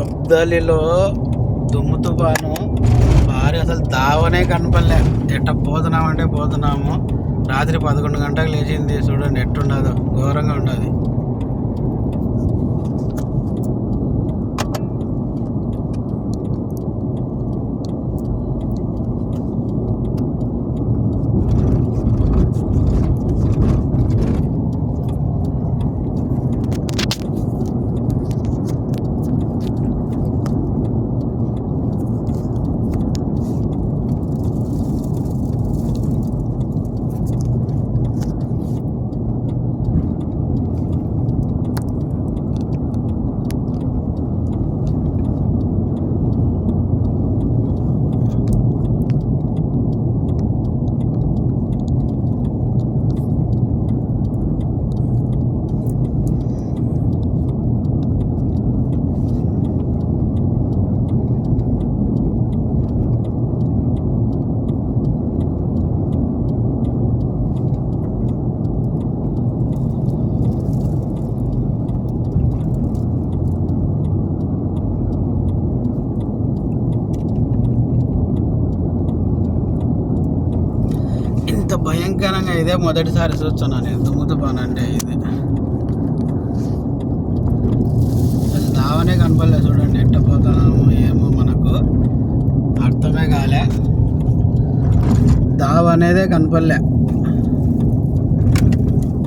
అబ్దాలిలో దుమ్ము తుఫాను భారీ అసలు దావనే కనపడలే. ఎట్ట పోతున్నామంటే పోతున్నాము. రాత్రి పదకొండు గంటలకు లేచింది. చూడండి ఎట్టుండదు ఘోరంగా ఉండదు. ఇంత భయంకరంగా ఇదే మొదటిసారి చూస్తున్నాను నేను. దుమ్ముతుపాను అంటే ఇది. అసలు దావనే కనపడలేదు చూడండి ఎట్ట పోతున్నాము ఏమో మనకు. అర్థమే కాలే. దావ అనేదే కనపడలే.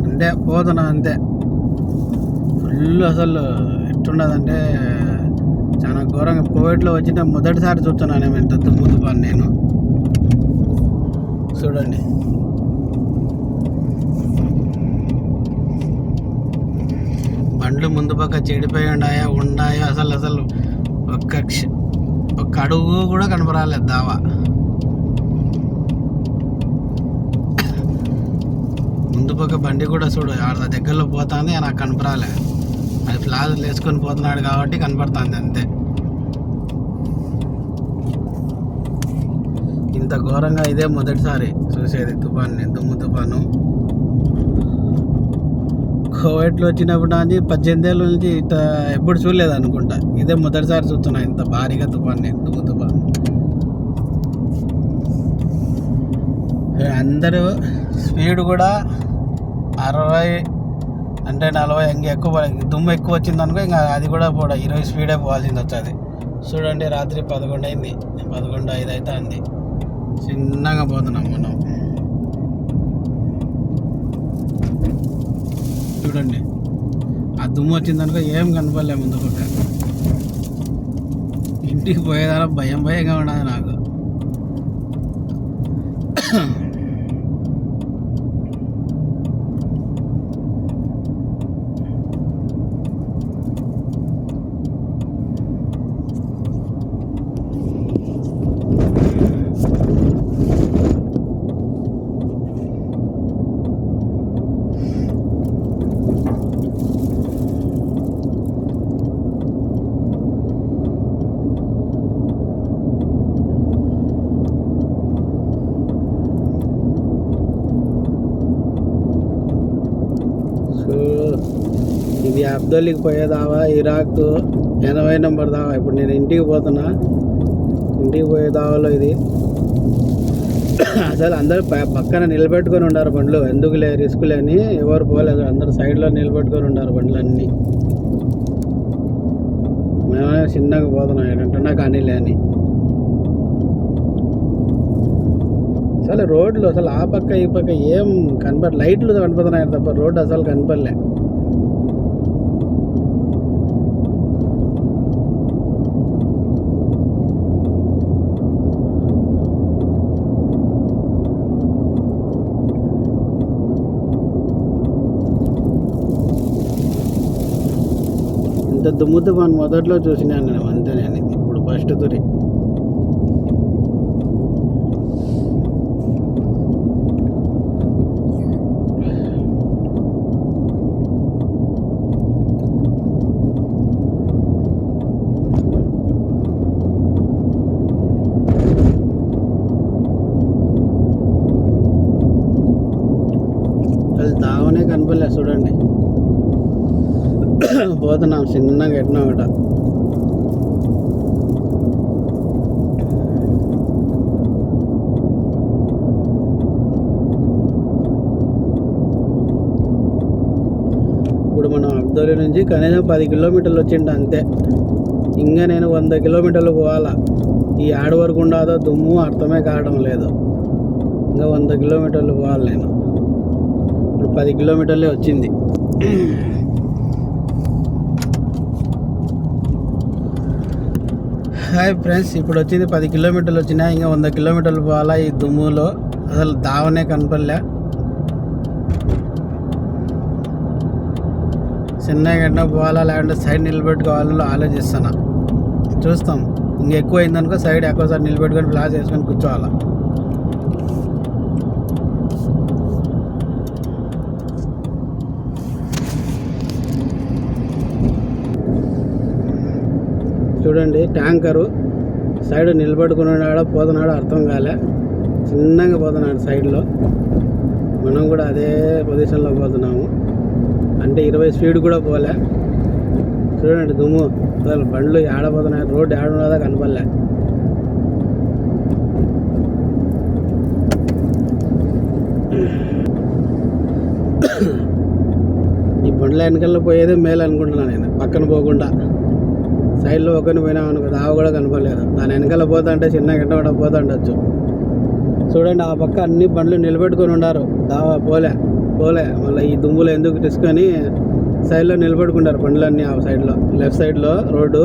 అంటే పోతున్నా అంతే. ఫుల్ అసలు ఎట్టున్నదంటే చాలా ఘోరంగా కోవిడ్లో వచ్చిన మొదటిసారి చూస్తున్నాను ఇంత దుమ్ము నేను. చూడండి. బండ్లు ముందు పక్క చెడిపోయి ఉండాయా ఉండాయా అసలు అసలు ఒక్క క్ష- ఒక్క అడుగు కూడా కనపరాలేదు దావా. ముందు పక్క బండి కూడా చూడు ఆడ దగ్గరలో పోతుంది నాకు కనపరాలే. అది ఫ్లాజులు వేసుకొని పోతున్నాడు కాబట్టి కనపడుతుంది అంతే. ఇంత ఘోరంగా ఇదే మొదటిసారి చూసేది తుఫాన్ని దుమ్ము తుఫాను. కోవిడ్లో వచ్చినప్పుడు నుంచి పద్దెనిమిది ఏళ్ళ నుంచి ఇంత ఎప్పుడు చూడలేదు అనుకుంటా. ఇదే మొదటిసారి చూస్తున్నా ఇంత భారీగా తుఫాన్ని దుమ్ము తుఫాను. అందరూ స్పీడ్ కూడా అరవై అంటే నలభై ఇంక ఎక్కువ దుమ్ము ఎక్కువ వచ్చింది అనుకో ఇంకా అది కూడా పోడా ఇరవై స్పీడే పోవాల్సింది వచ్చేది. చూడండి రాత్రి పదకొండు అయింది పదకొండు ఐదు అవుతా అంది చిన్నగా పోతున్నాం మనం చూడండి. ఆ దుమ్ము వచ్చిందనుకో ఏం కనపడలే ముందు పక్క ఇంటికి పోయేదారా భయం భయంగా ఉండదు నాకు. ఇది అబ్దల్లికి పోయేదావా? ఇరాక్ ఎనభై నెంబర్ దావా? ఇప్పుడు నేను ఇంటికి పోతున్నా. ఇంటికి పోయే దావాలో ఇది. అసలు అందరూ పక్కన నిలబెట్టుకొని ఉండారు బండ్లు. ఎందుకు లే రిస్క్ లేని ఎవరు పోలేదు అందరు సైడ్లో నిలబెట్టుకొని ఉండారు బండ్లు అన్నీ మేమే చిన్నగా పోతున్నాం. ఏంటంటే కానీ లేని. అసలు రోడ్లు అసలు ఆ పక్క ఈ పక్క ఏం కనపడ లైట్లు కనపడుతున్నాయి తప్ప రోడ్డు అసలు కనపడలే. ఇంత దుమ్ము మొదట్లో చూసినాను అంతే నేను ఇప్పుడు ఫస్ట్ తురి. పోతున్నాం చిన్నగా కట్టినా ఒకట. ఇప్పుడు మనం అబ్దోలి నుంచి కనీసం పది కిలోమీటర్లు వచ్చిండు అంతే. ఇంకా నేను వంద కిలోమీటర్లు పోవాలా? ఈ ఆడ వరకు ఉండదో దుమ్ము అర్థమే కావడం లేదు. ఇంకా వంద కిలోమీటర్లు పోవాలి నేను. ఇప్పుడు పది కిలోమీటర్లే వచ్చింది. హాయ్ ఫ్రెండ్స్ ఇప్పుడు వచ్చింది పది కిలోమీటర్లు వచ్చినాయి ఇంకా వంద కిలోమీటర్లు పోవాలా ఈ దుమ్ములో. అసలు దావనే కనపడలే. చిన్నగా గంట పోవాలా లేకుంటే సైడ్ నిలబెట్టుకోవాలని ఆలోచిస్తున్నా. చూస్తాం. ఇంకెక్కువ అయిందనుకో సైడ్ ఎక్కువసారి నిలబెట్టుకొని ఫ్లాష్ వేసుకొని కూర్చోవాలా. చూడండి ట్యాంకరు సైడ్ నిలబెట్టుకున్నాడా పోతున్నాడో అర్థం కాలే. చిన్నగా పోతున్నాడు సైడ్లో. మనం కూడా అదే పొజిషన్లో పోతున్నాము. అంటే ఇరవై స్పీడ్ కూడా పోలే. చూడండి దుమ్ము. అసలు బండ్లు ఆడపోతున్నాయి రోడ్డు ఆడున్నదా కనపడలే. ఈ బండ్ల వెనకల్లో పోయేదే మేలు అనుకుంటున్నాను నేను. పక్కన పోకుండా. సైడ్లో ఒకరిని పోయినా అనుకో దావ కూడా కనపడలేదు. దాని వెనకాల పోతుంటే చిన్న గంట కూడా పోతుండొచ్చు. చూడండి ఆ పక్క అన్ని బండ్లు నిలబెట్టుకొని ఉన్నారు దావా పోలే పోలే. మళ్ళీ ఈ దుమ్ములు ఎందుకు తీసుకొని సైడ్లో నిలబెట్టుకుంటారు బండ్లన్నీ ఆ సైడ్లో. లెఫ్ట్ సైడ్లో రోడ్డు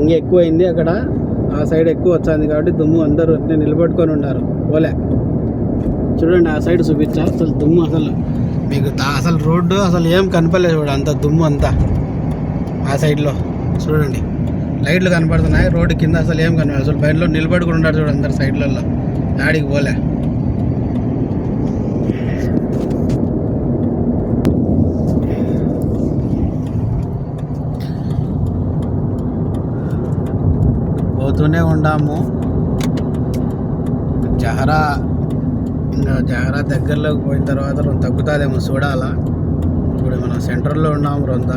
ఇంకా ఎక్కువ అయింది అక్కడ. ఆ సైడ్ ఎక్కువ వచ్చింది కాబట్టి దుమ్ము అందరూ అట్నే నిలబెట్టుకొని ఉన్నారు పోలే. చూడండి ఆ సైడ్ చూపించా. అసలు దుమ్ము అసలు మీకు అసలు రోడ్డు అసలు ఏం కనపడలేదు చూడు అంత దుమ్ము అంతా. ఆ సైడ్లో. చూడండి. లైట్లు కనపడుతున్నాయి. రోడ్డు కింద అసలు ఏం కనపడదు. అసలు బయటలో నిలబడుకుని ఉంటారు చూడండి అందరు సైడ్లలో ఆడికి పోలే. పోతూనే ఉండాము. జహరా ఇంకా జహరా దగ్గరలోకి పోయిన తర్వాత తగ్గుతుందేమో చూడాలా. ఇప్పుడు మనం సెంటర్లో ఉన్నాము రొంత.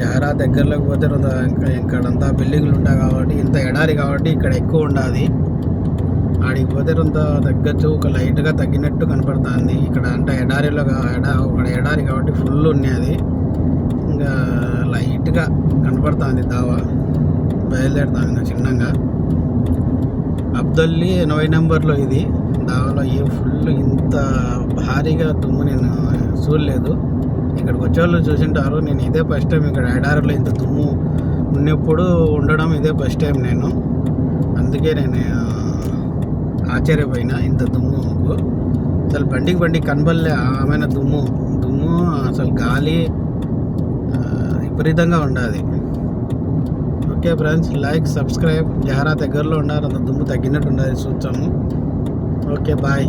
జహరా దగ్గరలోకి పోతే ఇక్కడంతా బిల్డింగ్లు ఉంటాయి కాబట్టి ఇంత ఎడారి కాబట్టి ఇక్కడ ఎక్కువ ఉండాది. ఆడికి పోతే రొంత తగ్గచ్చు ఒక లైట్గా తగ్గినట్టు కనపడుతుంది. ఇక్కడ అంటే ఎడారిలో ఎడా ఒక ఎడారి కాబట్టి ఫుల్ ఉన్నది ఇంకా లైట్గా కనపడుతుంది దావా. బయలుదేరుతాను ఇంకా చిన్నగా. అబ్దల్లి ఎనభై నెంబర్లో ఇది. దావాలో ఏ ఫుల్ ఇంత భారీగా దుమ్ము నేను చూడలేదు. ఇక్కడికి వచ్చేవాళ్ళు చూసింటారు. నేను ఇదే ఫస్ట్ టైం ఇక్కడ ఎడారిలో ఇంత దుమ్ము ఉన్నప్పుడు ఉండడం ఇదే ఫస్ట్ టైం నేను. అందుకే నేను ఆశ్చర్యపోయిన ఆశ్చర్యపోయినా ఇంత దుమ్ము అసలు బండికి బండికి కనబడలే ఆమెన దుమ్ము. దుమ్ము అసలు గాలి విపరీతంగా ఉండాలి ఓకే ఫ్రెండ్స్ లైక్ సబ్స్క్రైబ్ జారా దగ్గరలో ఉండాలి అంత దుమ్ము తగ్గినట్టు ఉండాలి చూస్తాము ఓకే బాయ్.